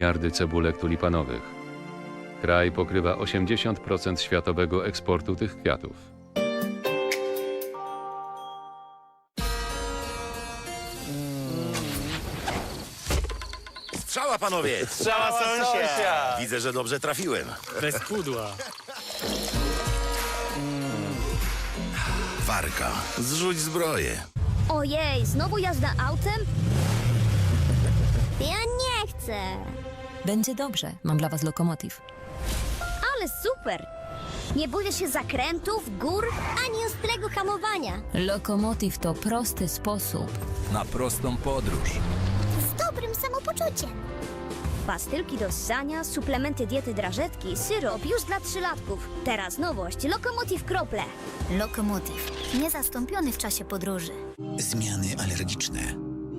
miliardy cebulek tulipanowych. Kraj pokrywa 80% światowego eksportu tych kwiatów. Strzała, panowie! Strzała sąsia! Widzę, że dobrze trafiłem. Bez pudła. Warka, zrzuć zbroję. Ojej, znowu jazda autem? Ja nie chcę. Będzie dobrze. Mam dla was lokomotyw. Ale super. Nie boję się zakrętów, gór, ani ostrego hamowania. Lokomotyw to prosty sposób. Na prostą podróż. Z dobrym samopoczuciem. Pastylki do ssania, suplementy diety drażetki, syrop już dla trzylatków. Teraz nowość, lokomotyw krople. Lokomotyw. Niezastąpiony w czasie podróży. Zmiany alergiczne,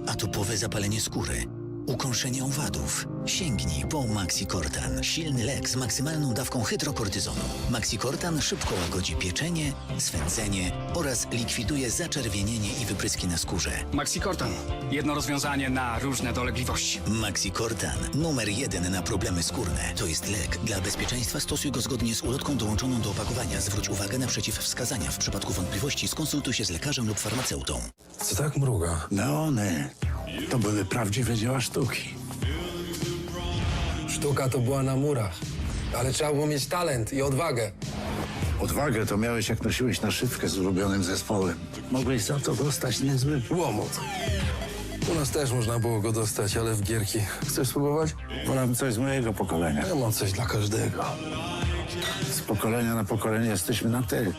atopowe zapalenie skóry, ukąszenie owadów. Sięgnij po Maxicortan. Silny lek z maksymalną dawką hydrokortyzonu. Maxicortan szybko łagodzi pieczenie, swędzenie oraz likwiduje zaczerwienienie i wypryski na skórze. Maxicortan. Jedno rozwiązanie na różne dolegliwości. Maxicortan. Numer jeden na problemy skórne. To jest lek. Dla bezpieczeństwa stosuj go zgodnie z ulotką dołączoną do opakowania. Zwróć uwagę na przeciwwskazania. W przypadku wątpliwości skonsultuj się z lekarzem lub farmaceutą. Co tak mruga? Neony. To były prawdziwe dzieła sztuki. Sztuka to była na murach. Ale trzeba było mieć talent i odwagę. Odwagę to miałeś, jak nosiłeś naszywkę z ulubionym zespołem. Mogłeś za to dostać niezły Łomot. U nas też można było go dostać, ale w gierki. Chcesz spróbować? Wolałem coś z mojego pokolenia. Ja mam coś dla każdego. Z pokolenia na pokolenie jesteśmy na ty.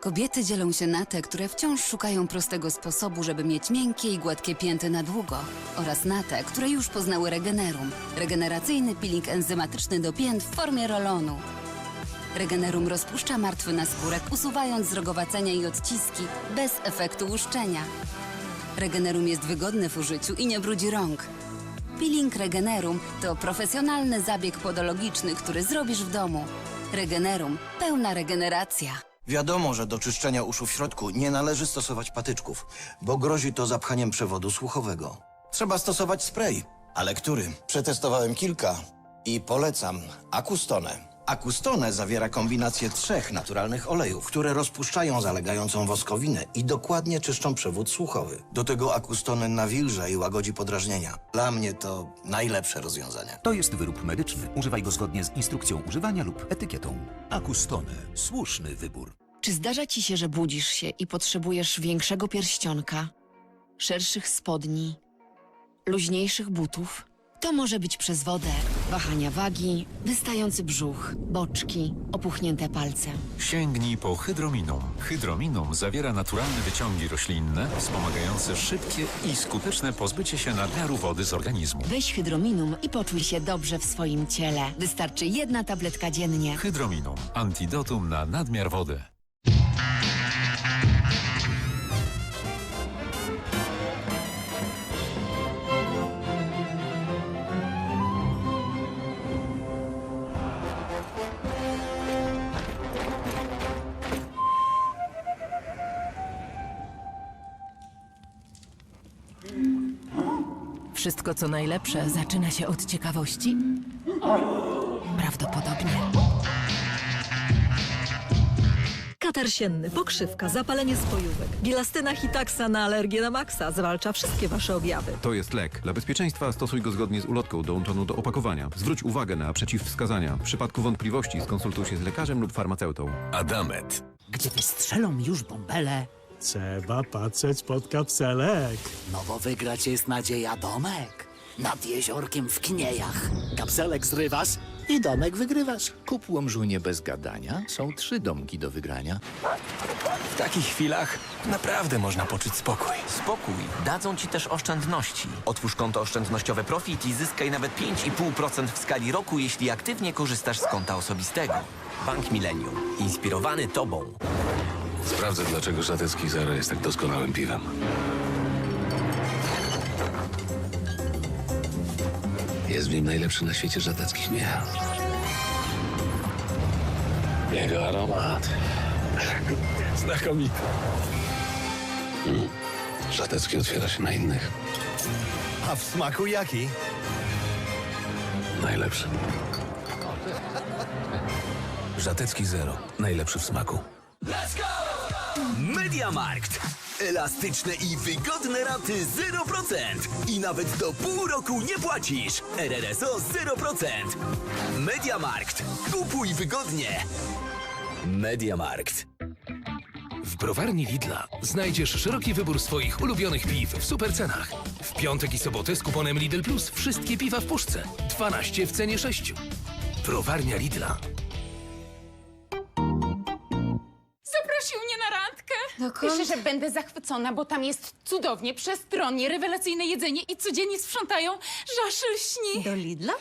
Kobiety dzielą się na te, które wciąż szukają prostego sposobu, żeby mieć miękkie i gładkie pięty na długo, oraz na te, które już poznały Regenerum, regeneracyjny peeling enzymatyczny do pięt w formie rolonu. Regenerum rozpuszcza martwy naskórek, usuwając zrogowacenia i odciski bez efektu łuszczenia. Regenerum jest wygodny w użyciu i nie brudzi rąk. Peeling Regenerum to profesjonalny zabieg podologiczny, który zrobisz w domu. Regenerum pełna regeneracja. Wiadomo, że do czyszczenia uszu w środku nie należy stosować patyczków, bo grozi to zapchaniem przewodu słuchowego. Trzeba stosować spray. Ale który? Przetestowałem kilka i polecam Acustone. Acustone zawiera kombinację trzech naturalnych olejów, które rozpuszczają zalegającą woskowinę i dokładnie czyszczą przewód słuchowy. Do tego Acustone nawilża i łagodzi podrażnienia. Dla mnie to najlepsze rozwiązanie. To jest wyrób medyczny. Używaj go zgodnie z instrukcją używania lub etykietą. Acustone. Słuszny wybór. Czy zdarza ci się, że budzisz się i potrzebujesz większego pierścionka, szerszych spodni, luźniejszych butów? To może być przez wodę, wahania wagi, wystający brzuch, boczki, opuchnięte palce. Sięgnij po Hydrominum. Hydrominum zawiera naturalne wyciągi roślinne, wspomagające szybkie i skuteczne pozbycie się nadmiaru wody z organizmu. Weź hydrominum i poczuj się dobrze w swoim ciele. Wystarczy jedna tabletka dziennie. Hydrominum. Antidotum na nadmiar wody. Wszystko co najlepsze zaczyna się od ciekawości? Prawdopodobnie. Katar sienny, pokrzywka, zapalenie spojówek. Bilastyna Hitaksa na alergię na maksa zwalcza wszystkie wasze objawy. To jest lek. Dla bezpieczeństwa stosuj go zgodnie z ulotką dołączoną do opakowania. Zwróć uwagę na przeciwwskazania. W przypadku wątpliwości skonsultuj się z lekarzem lub farmaceutą. Adamet. Gdzie wystrzelą już bąbele? Trzeba patrzeć pod kapselek. No bo wygrać jest nadzieja domek. Nad jeziorkiem w Kniejach. Kapselek zrywasz i domek wygrywasz. Kup łomżunie bez gadania. Są trzy domki do wygrania. W takich chwilach naprawdę można poczuć spokój. Spokój. Dadzą ci też oszczędności. Otwórz konto oszczędnościowe Profit i zyskaj nawet 5,5% w skali roku, jeśli aktywnie korzystasz z konta osobistego. Bank Millennium. Inspirowany tobą. Sprawdzę, dlaczego Żatecki Zara jest tak doskonałym piwem. Jest w nim najlepszy na świecie żateckich miał. Jego aromat. Znakomity. Mm. Żatecki otwiera się na innych. A w smaku jaki? Najlepszy. Żatecki Zero. Najlepszy w smaku. Mediamarkt. Elastyczne i wygodne raty 0%. I nawet do pół roku nie płacisz. RRSO 0%. Mediamarkt. Kupuj wygodnie. Mediamarkt. W browarni Lidla znajdziesz szeroki wybór swoich ulubionych piw w supercenach. W piątek i sobotę z kuponem Lidl Plus wszystkie piwa w puszce. 12 w cenie 6. Browarnia Lidla. Dokąd? Myślę, że będę zachwycona, bo tam jest cudownie, przestronnie, rewelacyjne jedzenie i codziennie sprzątają, że aż lśni. Do Lidla?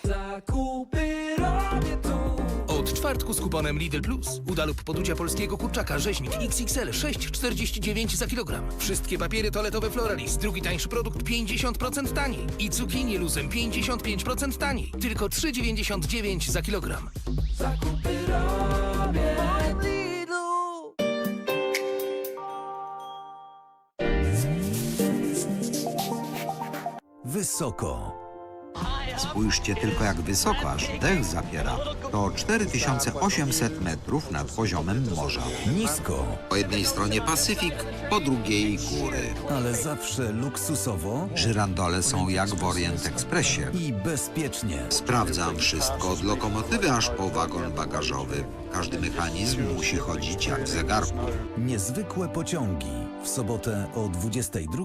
Od czwartku z kuponem Lidl Plus uda lub poducia polskiego kurczaka rzeźnik XXL 6,49 za kilogram. Wszystkie papiery toaletowe Floralis, drugi tańszy produkt 50% taniej. I cukinie luzem 55% taniej. Tylko 3,99 za kilogram. Wysoko. Spójrzcie tylko jak wysoko aż dech zapiera. To 4800 metrów nad poziomem morza. Nisko. Po jednej stronie Pacyfik, po drugiej góry. Ale zawsze luksusowo Żyrandole są jak w Orient Expressie. i bezpiecznie. Sprawdzam wszystko od lokomotywy aż po wagon bagażowy. Każdy mechanizm musi chodzić jak w zegarku. Niezwykłe pociągi. W sobotę o 22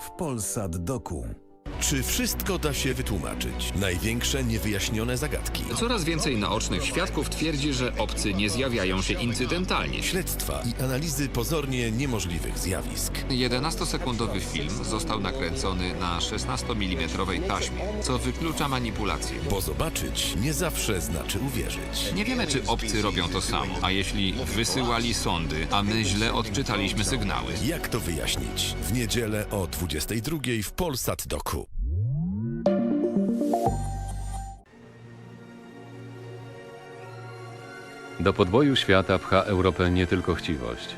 w Polsat Doku. Czy wszystko da się wytłumaczyć? Największe niewyjaśnione zagadki. Coraz więcej naocznych świadków twierdzi, że obcy nie zjawiają się incydentalnie. Śledztwa i analizy pozornie niemożliwych zjawisk. 11-sekundowy film został nakręcony na 16 mm taśmie, co wyklucza manipulację. Bo zobaczyć nie zawsze znaczy uwierzyć. Nie wiemy, czy obcy robią to samo, a jeśli wysyłali sondy, a my źle odczytaliśmy sygnały. Jak to wyjaśnić? W niedzielę o 22 w Polsat Doku. Do podboju świata pcha Europę nie tylko chciwość.